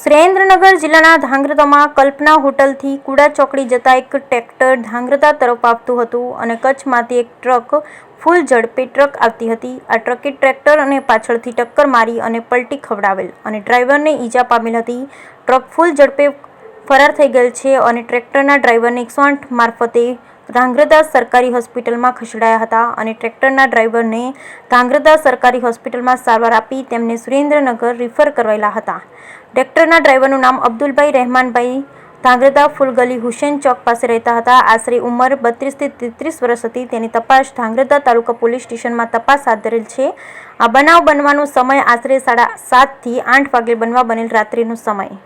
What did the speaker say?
સુરેન્દ્રનગર જિલ્લાના ધાંગ્રધામાં કલ્પના હોટલથી કુડા ચોકડી જતા એક ટ્રેક્ટર ધાંગ્રધા તરફ આવતું હતું અને કચ્છમાંથી એક ટ્રક ફૂલ ઝડપે ટ્રક આવતી હતી. આ ટ્રકે ટ્રેક્ટર અને પાછળથી ટક્કર મારી અને પલટી ખવડાવેલ અને ડ્રાઈવરને ઈજા પામેલ હતી. ટ્રક ફૂલ ઝડપે ફરાર થઈ ગયેલ છે અને ટ્રેક્ટરના ડ્રાઈવરને એકસો આઠ મારફતે ધાંગ્રધા સરકારી હોસ્પિટલમાં ખસેડાયા હતા અને ટ્રેક્ટરના ડ્રાઈવરને ધાંગ્રધા સરકારી હોસ્પિટલમાં સારવાર આપી તેમને સુરેન્દ્રનગર રિફર કરાયેલા હતા. ટ્રેક્ટરના ડ્રાઈવરનું નામ અબ્દુલભાઈ રહેમાનભાઈ ધાંગ્રદા ફૂલગલી હુસેન ચોક પાસે રહેતા હતા. આશરે ઉંમર બત્રીસથી તેત્રીસ વર્ષ હતી. તેની તપાસ ધાંગ્રધા તાલુકા પોલીસ સ્ટેશનમાં તપાસ હાથ ધરેલ છે. આ બનાવ બનવાનો સમય આશરે સાડા સાતથી આઠ વાગે બનવા બનેલ રાત્રિનો સમય.